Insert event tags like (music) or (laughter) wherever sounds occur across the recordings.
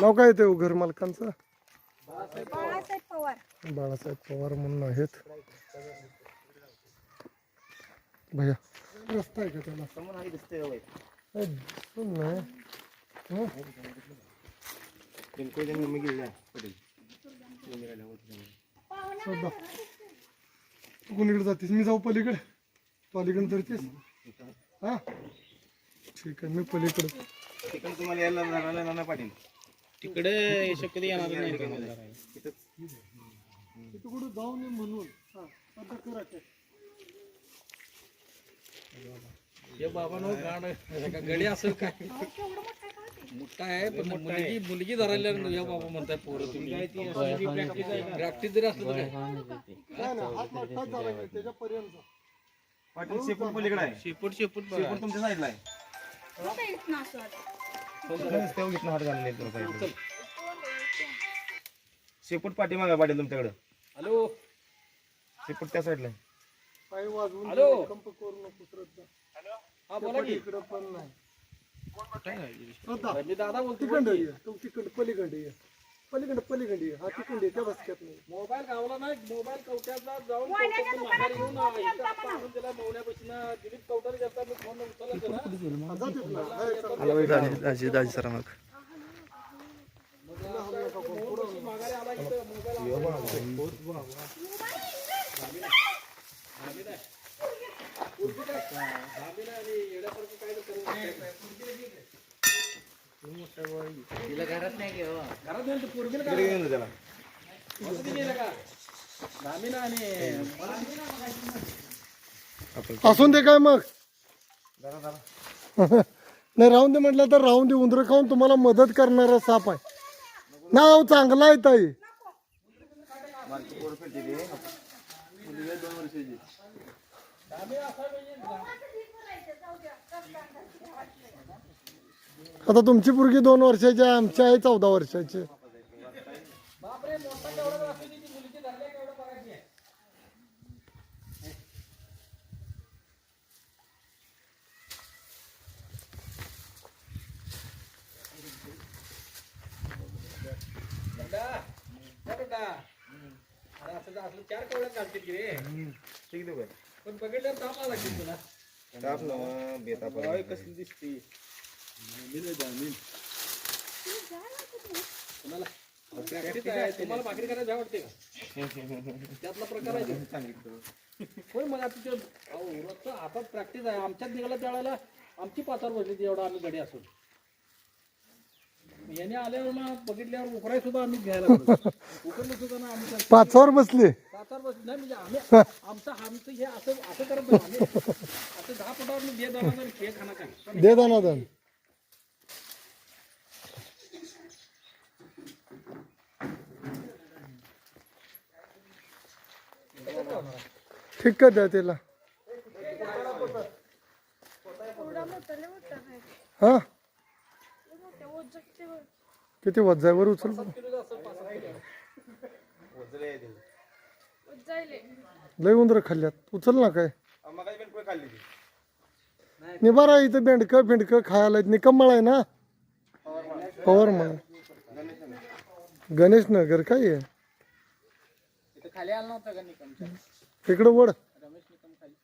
नाव काय येते घर मालकांचं? बाळासाहेब पवार. बाळासाहेब पवार म्हणून आहेत. भैया. रस्ता आहे का त्याला? कोणीकडे जातीस? मी जाऊ पलीकडे. तू अलीकडे धरतीस हा? ठीक आहे मी पलीकडे. तिकडे तुम्हाला यायला जाणार नाना पाटील. तिकडे शक्यतो येणार नाही? तिथे कुठं जाऊ नये म्हणून. हा आता करा काय हे बाबा नो गाड का गडी असेल काय? मोठा आहे पण मुलगी मुलगी धरायला या बाबा म्हणताय पोरं तुम्ही. प्रॅक्टिस जरी असलं तर काय? नाही नाही हात मोठाच झाला नाही त्याच्यापर्यंत. पाटील शेपूट पलीकडे आहे. शेपूट शेपूट. शेपूट तुमच्या साईडला आहे. घेतलं हात येतो साईडला. शेपूट पाठीमागा पाटील तुमच्याकडं. हॅलो. शेपूट त्या साईडला आहे. पाय वाजवून हॅलो. कंप करू नको श्रद्धा. हा बोला की. इकडं पण नाही. श्रद्धा दादा बोलतो तिकडं ये. तू तिकडं पलीकडे ये. पलीकडे पलीकडे. हा तिकडे त्या बसक्यात नाही मोबाईल गावला नाही मोबाईल कवट्यातला जाऊन मोहण्याच्या कवट्यातून माघारी घेऊन इथं आपण आणून दिला दिलीप मी फोन उचलला त्याला. हा, जातेत ना हाय, चला. दाजी दाजी सर मग माघारी आला इथं मोबाईल नाही. तर आणि असून दे काय मग? (laughs) नाही राहून दे म्हटलं तर राहून दे. उंदर खाऊन तुम्हाला मदत करणारा साप आहे. नाव चांगला आहे ताई. दोन वर्षाची. आता तुमची पोरगी दोन वर्षाची आहे आमची आहे चौदा वर्षाची. चार कवड्यात घालतील की रे ठीक पण बघितल्यावर ताप लागतील तुला. ताप नवा बेता पण कसली दिसते. तुम्हाला भाकरी करायला भ्या वाटते का? त्यातला प्रकार आहे. होय मग आता रोजचं प्रॅक्टिस आहे. आमच्यात निघाला त्यावेळेला आमची पाचार बसली एवढा आम्ही गडी असून. याने आल्यावर मग बघितल्यावर उकराय सुद्धा आम्ही घ्यायला. उकरलं सुद्धा ना आम्ही त्या पाचावर बसले. बसली नाही म्हणजे आम्ही आमचं आमचं हे असं असं करत आम्ही असं दहा फुटावर मी दे दाना खेळ खाना काय दे दानादान ठीक का द्या त्याला हा? किती वजायवर उचल लय उंदर खाल्ल्यात. उचल ना काय? निबारा इथं बेंडकं फेंडकं खायला निकमळ आहे ना? पवार म्हणा गणेश नगर काय आहे? खाली आला नव्हता का निकमच्या वड रमेश निकम खाली.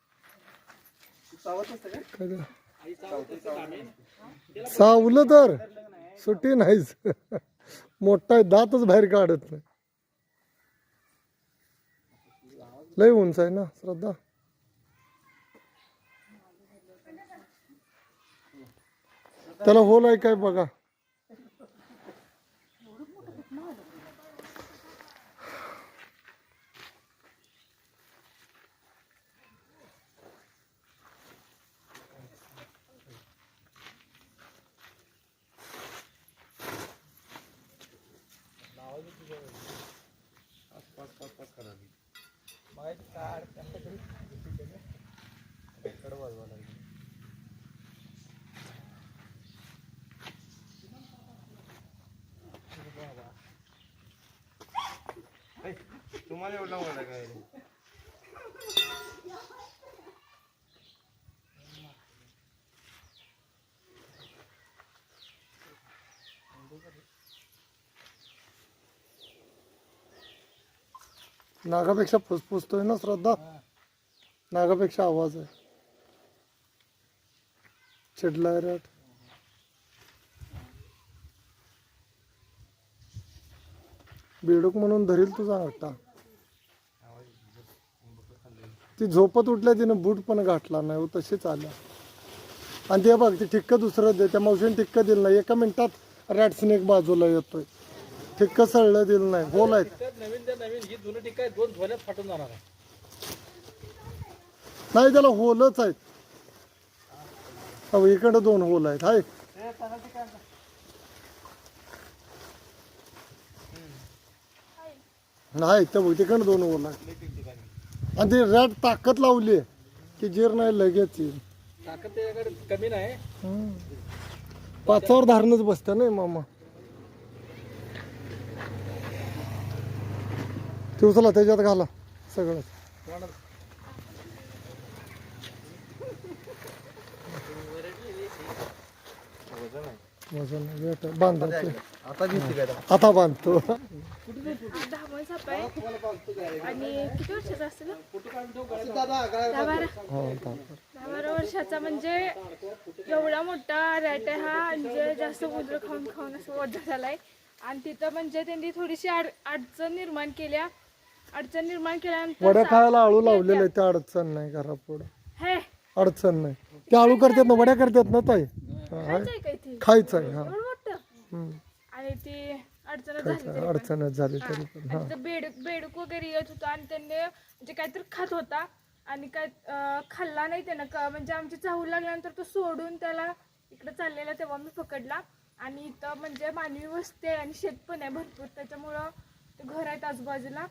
चावत असतं का? काय ते? आई चावत असतं का? आम्ही? सावलं तर. सुट्टी नाहीच. मोठा आहे, दातच बाहेर काढत नाही. लय उंच आहे ना श्रद्धा. त्याला होल आहे काय बघा. तुम्हाला एवढा मोठा काय नागापेक्षा फुसफुसतोय ना श्रद्धा? नागापेक्षा आवाज आहे. चिडलाय रट बेडूक म्हणून धरील तुझा हट्टा ती झोपत उठल्या तिनं बूट पण गाठला नाही हो तशीच आल्या. आणि ते बघ ती ठिक्क दुसरं दे त्या मावशीने ठिक्क दिलं नाही. एका मिनिटात रॅट स्नेक बाजूला येतोय. ठिक्क सळलं दिलं नाही होल आहेत. त्यात नवीन त्या नवीन ही जुनं टिका आहे दोन धोल्यात फाटून जाणार आहे. नाही त्याला होलच आहेत. अहो इकडे दोन होल आहेत हाय. नाही ते बघ तिकडे दोन होल आहेत. आणि ती रॅट ताकद लावली की जीर नाही लगेच येईल. ताकद त्याच्याकडे कमी नाही. हम्म. पाचावर धारणच बसतं नाही मामा. ते उचला त्याच्यात घाला सगळं वजन वेट. बांधा. आता बांधतो दहा साप आहे आणि किती वर्षाचा असेल हा? दहा बारा हो दाखव. दहा बारा वर्षाचा म्हणजे एवढा मोठा रॅट आहे हा म्हणजे जास्त गुजर खाऊन खाऊन असं मोठा झालाय आणि तिथं म्हणजे त्यांनी थोडीशी अड अडचण निर्माण केल्या अडचण निर्माण केल्यानंतर वड्या खायला आळू. लावलेलं आहे ते अडचण नाही घरा पुढं हे अडचण नाही. ते आळू करतात ना वड्या करतात ना ताई? हा, हाय. खायचंय खायचं आहे हा. एवढं मोठं? हम्म. आणि ती अडचणच झाली खायचं तरी पण. अडचणच झाली तरी पण हा. आणि तिथं बेडूक बेडूक वगैरे येत होता आणि त्यांनी म्हणजे काहीतरी खात होता आणि काय अं, खाल्ला नाही त्यानं. का म्हणजे आमची चाहू लागल्यानंतर तो सोडून त्याला इकडे चाललेला तेव्हा मी पकडला. आणि इथं म्हणजे मानवी वस्ती आहे आणि शेत पण आहे भरपूर. त्याच्यामुळं ते घर आहेत आजूबाजूला.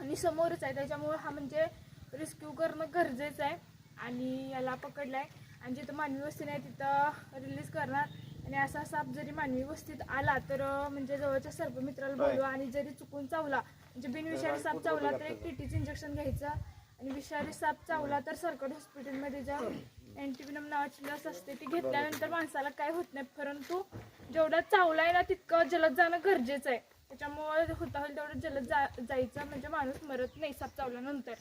आणि समोरच आहे. त्याच्यामुळं हा म्हणजे रेस्क्यू करणं गरजेचं आहे. आणि याला पकडलाय. आणि जिथं मानवी वस्ती नाही तिथं रिलीज करणार. आणि असा साप जरी मानवी वस्तीत आला तर म्हणजे जवळच्या सर्पमित्राला बोलवा. आणि जरी चुकून चावला म्हणजे बिनविषारी साप चावला तर एक टीटीचं इंजेक्शन घ्यायचं. आणि विषारी साप चावला तर सरकारी हॉस्पिटलमध्ये जा. अँटीविनम नावाची लस असते. ती घेतल्यानंतर माणसाला काय होत नाही. परंतु जेवढा चावलाय ना तितकं जलद जाणं गरजेचं आहे. त्याच्यामुळे होता होईल तेवढं जलद जा जायचं म्हणजे माणूस मरत नाही साप चावल्यानंतर.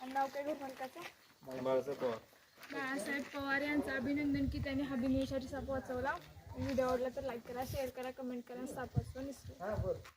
आणि नाव काय घर मालकाचं बाळासाहेब पवार. यांचं अभिनंदन की त्यांनी हा बिनविषारी साप वाचवला. व्हिडिओ आवडला तर लाईक करा शेअर करा कमेंट करा साप वाचवा निसरू